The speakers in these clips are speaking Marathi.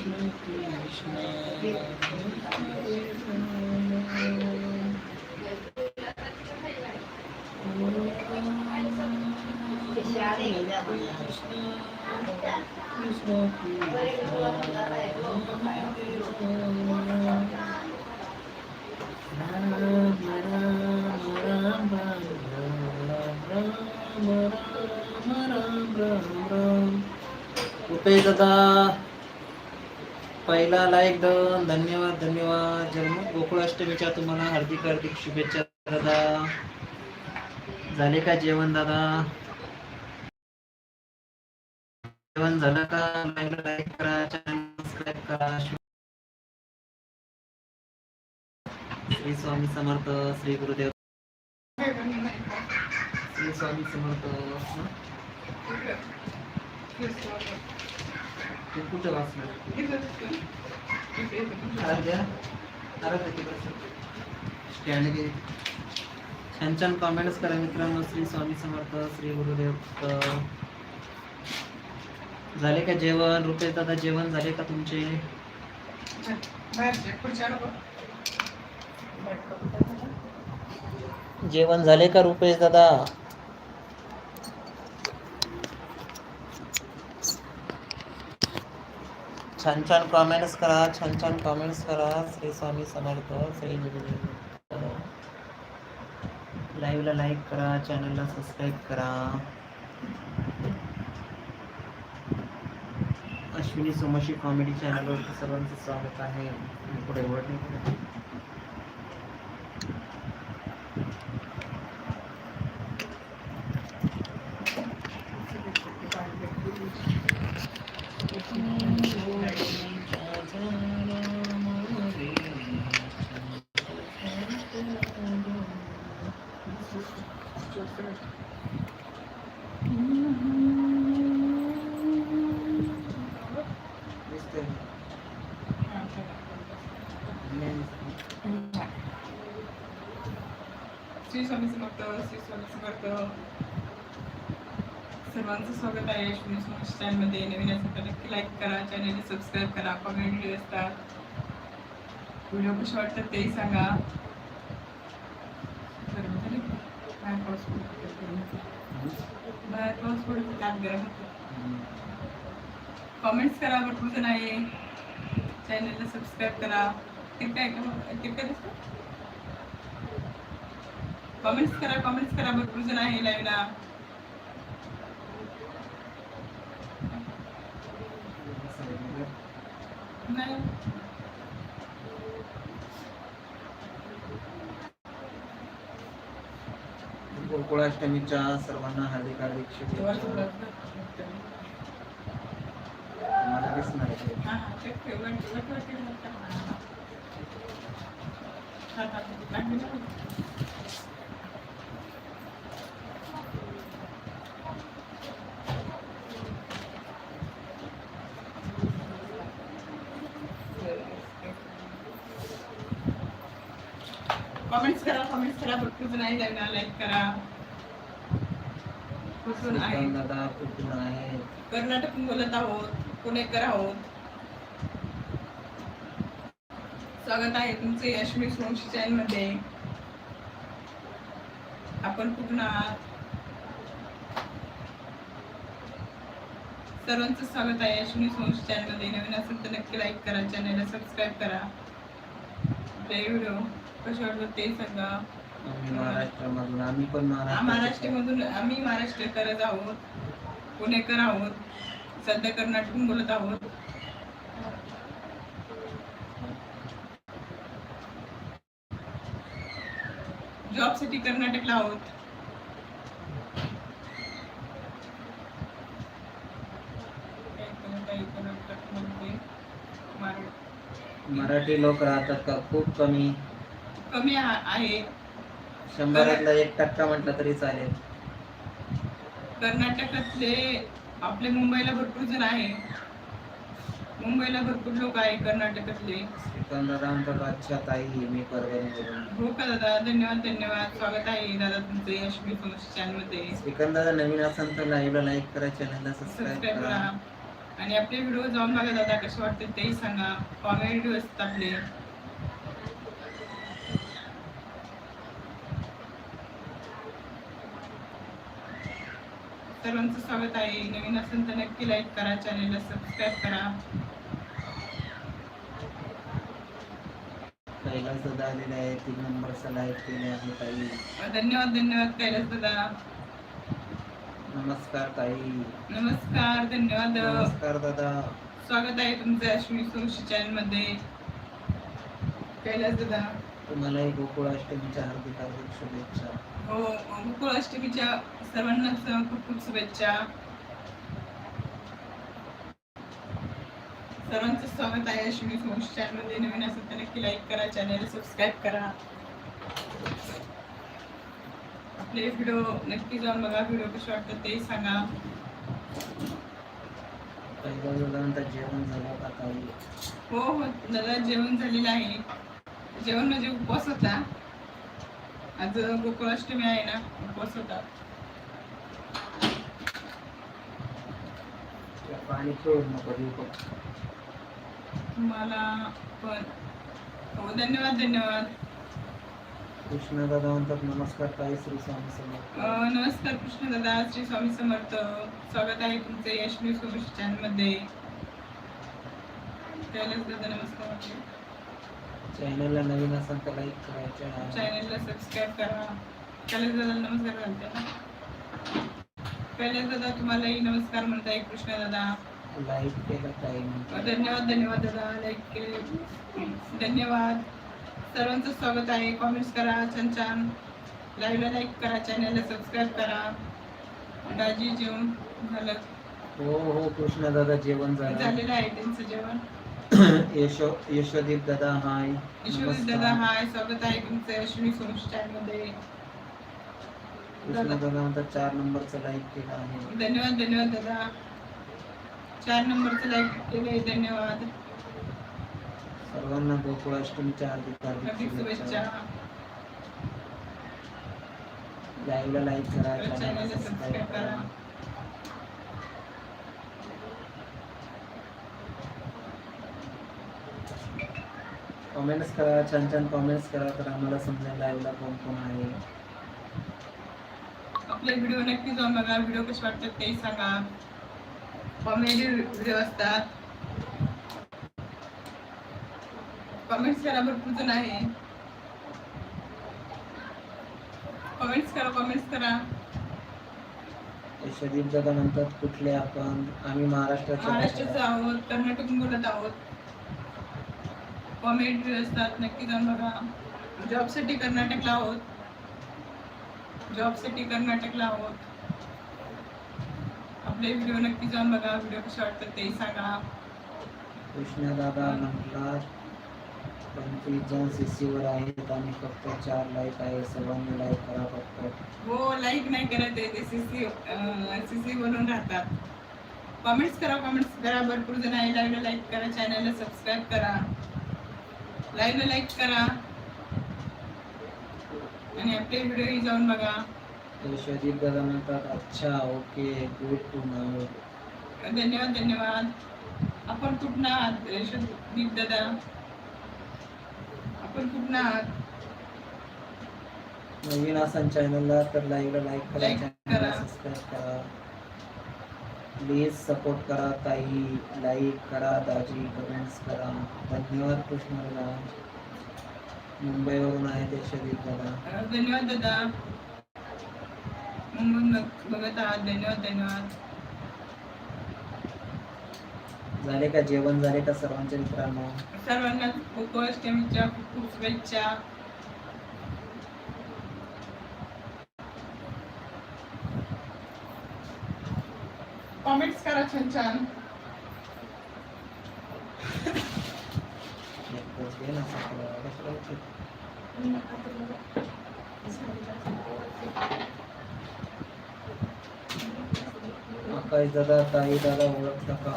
हरे कृष्ण कृष्ण हरे राम रुपेश दादा पहिला लाईक डन धन्यवाद धन्यवाद. जन्म गोकुळाष्टमीच्या तुम्हाला हार्दिक हार्दिक शुभेच्छा दादा. झाले का जेवण दादा? जेवण झालं का? लाईव्हला लाईक करा चॅनल सबस्क्राईब करा. श्री स्वामी समर्थ श्री गुरुदेव. श्री स्वामी समर्थ. ते कुठं वाचलं अर्ध्या अर्ध्या तिकडं स्टँड घे छान छान कॉमेंट्स करा मित्रांनो. श्री स्वामी समर्थ श्री गुरुदेव झाले का जेवण? रुपेश दादा जेवण झाले का तुमचे? जेवण झाले का रुपेश दादा? छान छान कॉमेंट्स करा छान छान कॉमेंट्स करा। श्री स्वामी समर्थ, श्री लाइव लाईव्हला लाईक करा चॅनलला सबस्क्राईब करा। अश्विनी सोमशी कॉमेडी चॅनलवर सर्वांचं स्वागत आहे. पुढे सर्वांचं स्वागत आहे. अश्विनी सोमश चॅनलमध्ये नवीन असेल तर नक्की लाईक करा. चॅनलला सबस्क्राईब करा. कॉमेंट असतात. व्हिडिओ कसे वाटतात तेही सांगा. बरं, बाहेर पाऊस पडतो बाहेर पाऊस पडतो त्यात गरम कमेंट्स करा. भरपूर जण आहे. चॅनलला सबस्क्राईब करा. कृपया कृपया का? कॉमेंट्स कमेंट्स करा. कमेंट्स करा. भरपूर जण आहे. लाईव्हला गोकुळाष्टमीच्या सर्वांना हार्दिक हार्दिक शुभेच्छा मला दिसणार आहे. हा, हा, ते ठेवलं, ठेवलं, ठेवलं, ठेवलं, ठेवलं. हा, हा, लागली ना. कमेंट्स करा जण आहे लाईक करा. कुठून आहे. श्रीकांत दादा कुठून आहे कर्नाटक बोलत आहोत पुणेकर आहोत. स्वागत आहे तुमचे यशमी सोमशी चॅनलमध्ये. आपण कुठून आहात? सर्वांचं स्वागत आहे यशमी सोमशी चॅनलमध्ये. नवीन असेल तर नक्की लाईक करा चॅनलला सबस्क्राईब करा. आपले व्हिडिओ कसे वाटतात ते सांगा. आम्ही महाराष्ट्रामधून आम्ही पण महाराष्ट्र महाराष्ट्रामधून आम्ही महाराष्ट्रकरच आहोत पुणेकर आहोत सध्या कर्नाटकून बोलत आहोत. जॉबसाठी कर्नाटकला आहोत. मराठी लोक राहतात का? खूप कमी. कमी आहे. शंभरातला एक टक्का म्हटलं तरी चालेल. कर्नाटकातले आपले मुंबईला भरपूर जण आहे. मुंबईला भरपूर लोक आहे कर्नाटकातले. सिकंदरांत अच्छा ताई मी परभणीवरून हो का दादा? धन्यवाद धन्यवाद. स्वागत आहे दादा तुमचे यशवी चॅनलमध्ये सिकंदर नवीन असेल तर लाईव्हला लाईक करा चॅनलला सबस्क्राईब सबस्क्राईब करा. करा. आणि आपले व्हिडिओ जाऊन बघा दादा कसे वाटते तेही सांगा. कॉमेडी असतात आपले. सर्वांचं स्वागत आहे. नवीन असेल तर नक्की लाईक करा चॅनेलला सबस्क्राईब करा. कैलास दादा आलेले आहे तीन नंबरचा लाईक केले आहे ताई धन्यवाद धन्यवाद कैलास दादा. नमस्कार ताई. नमस्कार धन्यवाद. नमस्कार दादा. स्वागत आहे तुमचं अश्विनी सोशी चॅनलमध्ये. कैलास दादा. तुम्हालाही गोकुळाष्टमीच्या हार्दिक हार्दिक शुभेच्छा. हो गोकुळ अष्टमीच्या सर्वांनाच खूप खूप शुभेच्छा. सर्वांचं स्वागत आहे अश्विनी सोश चॅनलमध्ये. नवीन असेल तर नक्की लाईक करा चॅनल सबस्क्राईब करा. आपले व्हिडिओ नक्की जाऊन बघा व्हिडिओ कसे वाटतात तेही सांगा. जेवण झालं हो हो दादा जेवण झालेलं आहे. जेवण म्हणजे उपवास होता. आज गोकुळाष्टमी आहे ना उपवास होता. तुम्हाला पण. हो धन्यवाद धन्यवाद. कृष्ण दादा म्हणतात नमस्कार ताई श्री स्वामी समर्थ. नमस्कार कृष्ण दादा श्री स्वामी समर्थ. स्वागत आहे तुमचे यशवी सोबत चॅनलमध्ये दादा नमस्कार चॅनलला नवीन असेल तर लाईक करायच्या चॅनलला सबस्क्राईब करा. कैलास दादा नमस्कार घालते ना. कैलास दादा तुम्हालाही नमस्कार म्हणताय कृष्ण दादा. लाईक केलं म्हणतात. धन्यवाद धन्यवाद दादा. लाईक केले. धन्यवाद. सर्वांचं स्वागत आहे. कॉमेंट्स करा छान छान लाईव्हला लाईक करा चॅनलला सबस्क्राईब करा. दाजी जेवण झालं. हो हो कृष्ण दादा जेवण झालं. झालेलं आहे त्यांचं जेवण. यशो यशोदीप दादा हाय यशोदी दादा हाय स्वागत आहे तुमचं अश्विनी सोनुष चॅनलमध्ये कृष्ण दादा म्हणतात चार नंबरचं लाईक केलं आहे. धन्यवाद धन्यवाद दादा. चार नंबरचं लाईक केले धन्यवाद. सर्वांना गोकुळाष्टमीच्या हार्दिक हार्दिक शुभेच्छा. लाईव्हला लाईक करा चॅनलला सबस्क्राईब करा. कमेंट्स करा छान छान कमेंट्स करा तर आम्हाला समजेल लाईव्हला कोण कोण आहे. आपले व्हिडिओ नक्की जाऊन बघा. व्हिडिओ कसे वाटतात तेही सांगा. कॉमेडी व्हिडिओ असतात. कमेंट्स करा भरपूर जण आहे. कमेंट्स करा कमेंट्स करा. यशोदीप दादा म्हणतात कुठले आपण? आम्ही महाराष्ट्राचे महाराष्ट्राचं आहोत. कर्नाटकून बोलत आहोत. कॉमेडी असतात नक्की जाऊन बघा. जॉबसाठी कर्नाटकला आहोत. जॉबसाठी कर्नाटकला आहोत. आपले व्हिडिओ नक्की जाऊन बघा. व्हिडिओ कसे वाटतात तेही सांगा. कृष्ण दादा म्हटला पंचवीस जण CC वर आहेत आणि फक्त चार लाईक आहे. सर्वांनी लाईक करा फक्त. हो लाईक नाही करत आहे ते सीसी सीसी बनवून राहतात. कमेंट्स करा कमेंट्स करा. भरपूर जण आहे लाईव्हला लाईक करा चॅनलला सबस्क्राईब करा. लाईव्हला लाईक करा. आणि आपले व्हिडिओही जाऊन बघा. यशोदीप दादा म्हणतात अच्छा ओके गुड टू नाव धन्यवाद धन्यवाद. आपण कुठं आहात? दादा. आपण कुठं आहात? नवीन असाल चॅनलला तर लाईव्हला लाईक करा चॅनलला करा. सबस्क्राईब करा. प्लीज सपोर्ट करा ताई. लाईक करा दाजी. कमेंट्स करा. धन्यवाद कृष्ण दादा. मुंबईवरून आहेत यशोदीप दादा. अं, धन्यवाद दादा. मुंबई बघत आहात. धन्यवाद धन्यवाद. झाले का जेवण? झाले का सर्वांच्या मित्रांनो? सर्वांना खूप खूप शुभेच्छा. कॉमेंट्स करा छान छान. एक आकाश दादा ताई दादा ओळखता का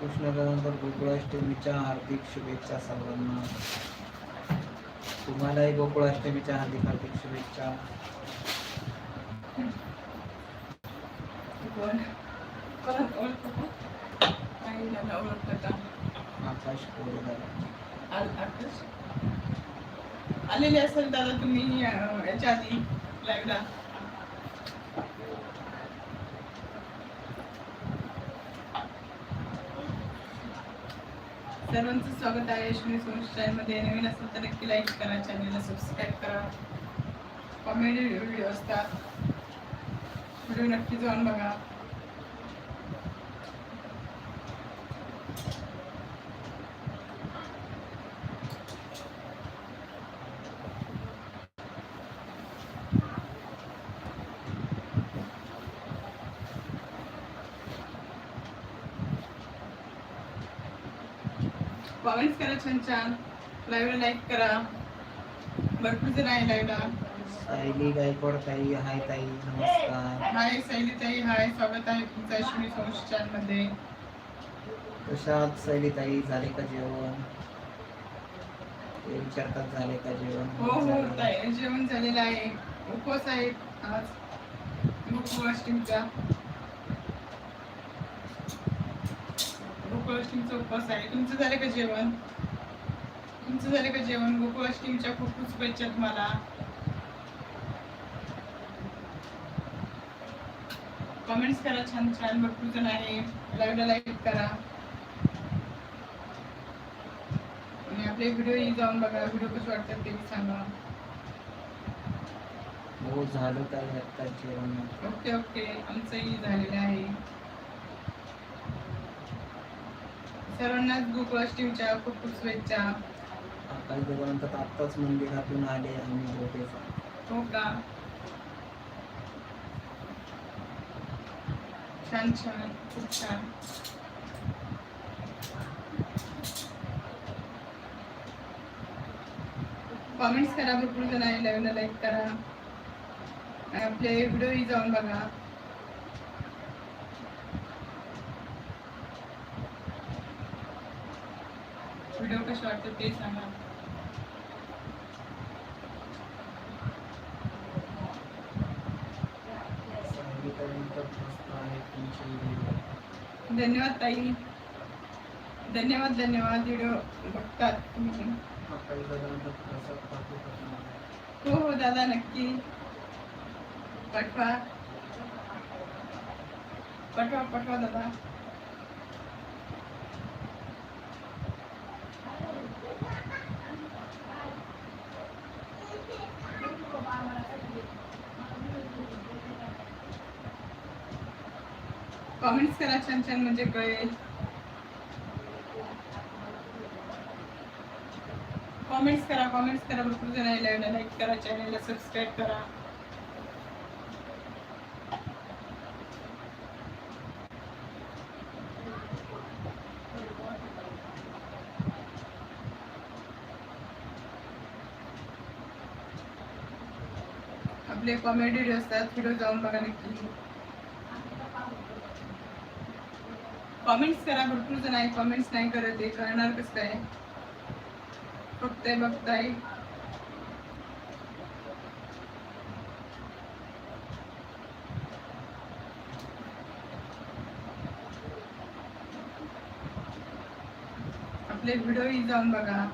कृष्णदादांतर गोकुळाष्टमीच्या हार्दिक शुभेच्छा सर्वांना. तुम्हालाही गोकुळाष्टमीच्या हार्दिक हार्दिक शुभेच्छा. ओळखतो. ओळखतं का? आकाश आकाश. आलेले असेल दादा तुम्ही याच्या आधी लाईव्हला सर्वांचं स्वागत आहे अश्विनी सोनमध्ये नवीन असेल तर नक्की लाईक करा चॅनलला सबस्क्राईब करा. कॉमेडी व्हिडिओ असतात. व्हिडिओ नक्की जाऊन बघा. कॉमेंट्स करा छान छान. लाईव्हला लाईक करा. भरपूर जण आहे लाईव्हला सायली गायकवाड ताई हाय ताई नमस्कार. हाय सैली ताई हाय स्वागत आहे तुमचं अश्विनी सोनमध्ये. कशात सायली ताई झाले का जेवण? ते विचारतात झाले का जेवण? हो हो. ताई जेवण झालेलं आहे. उपवास आहे आज. गोकुळाष्टमीचा गोकुळाष्टमीचा उपवास आहे. तुमचं झालं का जेवण? तुमचं झालं का जेवण? गोकुळाष्टमीच्या खूप खूप शुभेच्छा तुम्हाला. कमेंट्स करा छान छान भरपूर जण आहे. लाईव्हला लाईक करा. आणि आपले व्हिडिओही जाऊन बघा. व्हिडिओ कसे वाटतात ते सांगा. हो झालं काय जेवण? Okay okay. आमचंही झालेलं आहे. सर्वांनाच गोकुळाष्टमीच्या खूप खूप शुभेच्छा. आकाश म्हणतात आत्ताच मंदिरातून आले आम्ही झोपेचा. हो का? छान छान खूप छान. कॉमेंट्स करा भरपूर जण लाईव्हला लाईक करा. आपले व्हिडिओही जाऊन बघा व्हिडिओ कसं वाटतं ते सांगा. धन्यवाद ताई. धन्यवाद धन्यवाद. व्हिडिओ बघतात तुम्ही. हो हो दादा नक्की. पाठवा. पाठवा पाठवा दादा. कमेंट्स करा छान छान म्हणजे कळेल. कॉमेंट्स करा कॉमेंट्स करा. भरपूर जण लाईव्हला लाईक करा चॅनलला सबस्क्राईब करा. आपले कॉमेडी व्हिडिओ असतात व्हिडिओ जाऊन बघा नक्की. कॉमेंट्स करा भरपूर जण आहे कॉमेंट्स नाही करत आहे. करणार कसं आहे बघताय बघताय आपले व्हिडिओही जाऊन बघा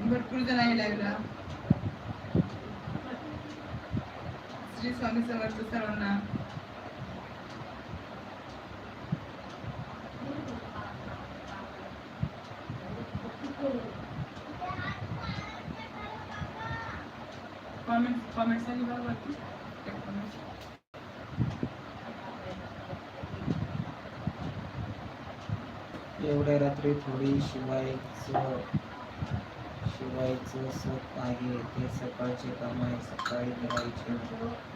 भरपूर जण आहे लाईव्हला श्री स्वामी समर्थ सर्वांना. कॉमेंट कॉमेंट्स आली वरती एवढ्या रात्री थोडी शिवायचं शिवायचं सत आहे. ते सकाळचे काम आहे सकाळी करायचे.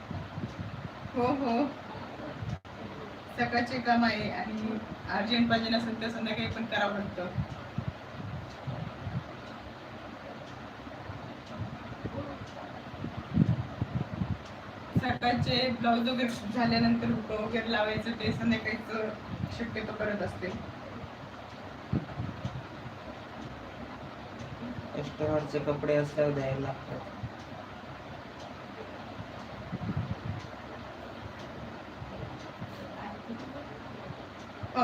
हो हो. सकाळचे काम आहे आणि अर्जंट पाहिजे नसेल तर संध्याकाळी पण करावं लागतं. सकाळचे ब्लाऊज वगैरे झाल्यानंतर हुक वगैरे लावायचं ते संध्याकाळीच शक्यतो करत असते. कस्टमरचे कपडे असल्यावर द्यायला लागतात.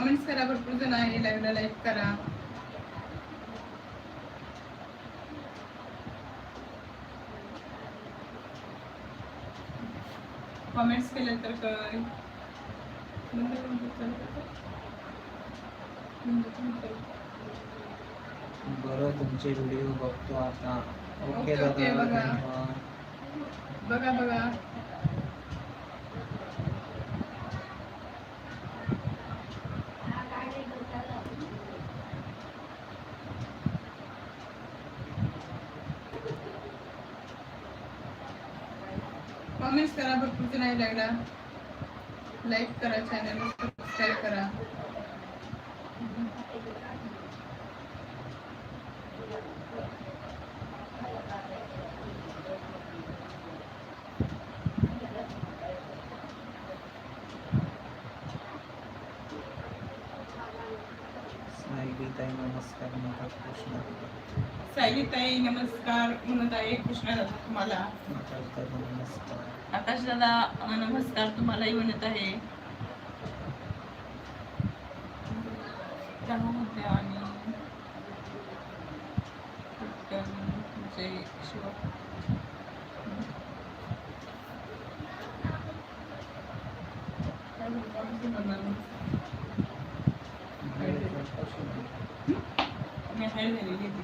कॉमेंट्स करा भरपूर जण आहे लाईव्हला लाईक करा. कॉमेंट्स केले तर काय. बरं तुमचे व्हिडिओ बघतो आता. ओके बघा. बघा बघा कॉमेंट्स करा नाही लागला. लाईक करा चॅनल सबस्क्राईब करा. स्माइली ताई नमस्कार म्हणतात कृष्ण सायली ताई नमस्कार. म्हणत आहे कृष्णा दादा तुम्हाला. आकाश दादा नमस्कार. आकाश दादा नमस्कार. तुम्हालाही म्हणत आहे. त्यामध्ये आणि पटकन जय शिव काय बोलतो आपण ते म्हणणार नाही. मी हाय झालेली आहे ती.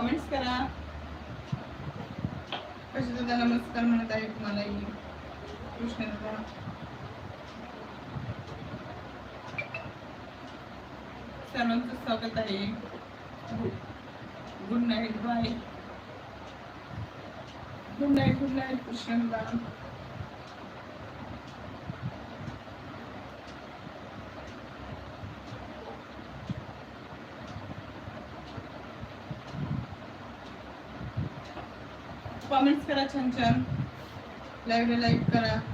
कॉमेंट्स करा. कशी दादा नमस्कार म्हणत आहे तुम्हालाही. कृष्ण सर्वांचं स्वागत आहे. Good night bye. Good night good night Krishna comments करा छान छान. लाईव्हला लाईक करा.